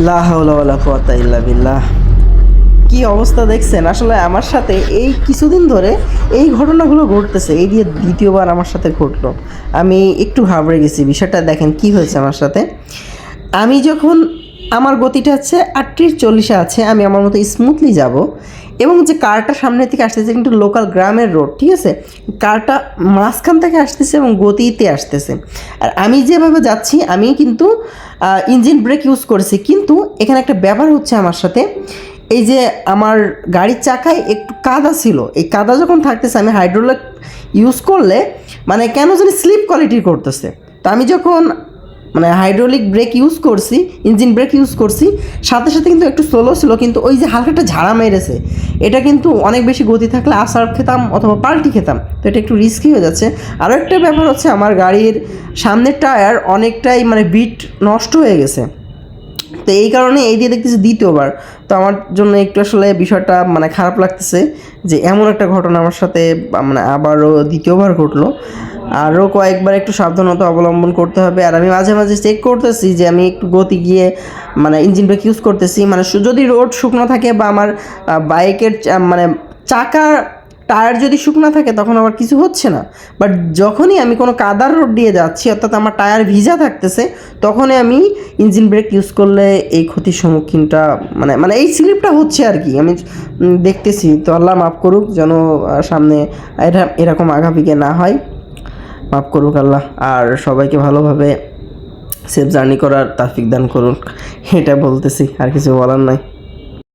বিল্লাহ। কি অবস্থা দেখছেন? আসলে আমার সাথে এই কিছুদিন ধরে এই ঘটনাগুলো ঘটতেছে। এই দিয়ে দ্বিতীয়বার আমার সাথে ঘটলো। আমি একটু ঘাবড়ে গেছি। বিষয়টা দেখেন কি হয়েছে আমার সাথে। আমি যখন আমার গতিটা হচ্ছে আটত্রিশ চল্লিশে আছে, আমি আমার মতো স্মুথলি যাব। এবং যে কারটা সামনে থেকে আসতেছে কিন্তু লোকাল গ্রামের রোড ঠিক আছে? কারটা মাঝখান থেকে আসতেছে এবং গতিতে আসতেছে। আর আমি যেভাবে যাচ্ছি, আমি কিন্তু ইঞ্জিন ব্রেক ইউজ করেছি, কিন্তু এখানে একটা ব্যাপার হচ্ছে আমার সাথে। এই যে আমার গাড়ির চাকায় একটু কাদা ছিল। এই কাদা যখন থাকতেছে, আমি হাইড্রোলিক ইউজ করলে মানে কেন জানি স্লিপ কোয়ালিটির করতেছে। তো আমি যখন মানে হাইড্রোলিক ব্রেক ইউজ করছি ইঞ্জিন ব্রেক ইউজ করছি, সাথে সাথে কিন্তু একটু স্লো ছিল, কিন্তু ওই যে হালকা একটা ঝাড়া মেরেছে, এটা কিন্তু অনেক বেশি গতি থাকলে আসার খেতাম অথবা পাল্টি খেতাম, তো এটা একটু রিস্কি হয়ে যাচ্ছে। আরও একটা ব্যাপার হচ্ছে আমার গাড়ির সামনের টায়ার অনেকটাই মানে বিট নষ্ট হয়ে গেছে। তো এই কারণে এই দিয়ে দেখতেছি দ্বিতীয়বার, তো আমার জন্য একটু আসলে বিষয়টা মানে খারাপ লাগতেছে যে এমন একটা ঘটনা আমার সাথে মানে আবারও দ্বিতীয়বার ঘটলো। আরও কয়েকবার একটু সাবধানতা অবলম্বন করতে হবে। আর আমি মাঝে মাঝে চেক করতেছি যে আমি একটু গতি গিয়ে মানে ইঞ্জিন ব্রেক ইউজ করতেছি। মানে যদি রোড শুকনো থাকে বা আমার বাইকের মানে চাকার টায়ার যদি শুকনো থাকে তখন আবার কিছু হচ্ছে না। বাট যখনই আমি কোনো কাদার রোড দিয়ে যাচ্ছি, অর্থাৎ আমার টায়ার ভিজা থাকতেছে, তখনই আমি ইঞ্জিন ব্রেক ইউজ করলে এই ক্ষতির সম্মুখীনটা মানে মানে এই স্লিপটা হচ্ছে আর কি। আমি দেখতেছি। তো আল্লাহ মাফ করুক যেন সামনে এরকম আগাপিকে না হয়। মাফ করুক আল্লাহ। আর সবাইকে ভালোভাবে সেফ জার্নি করার তাফিক দান করুন এটা বলতেছি, আর কিছু বলার নাই।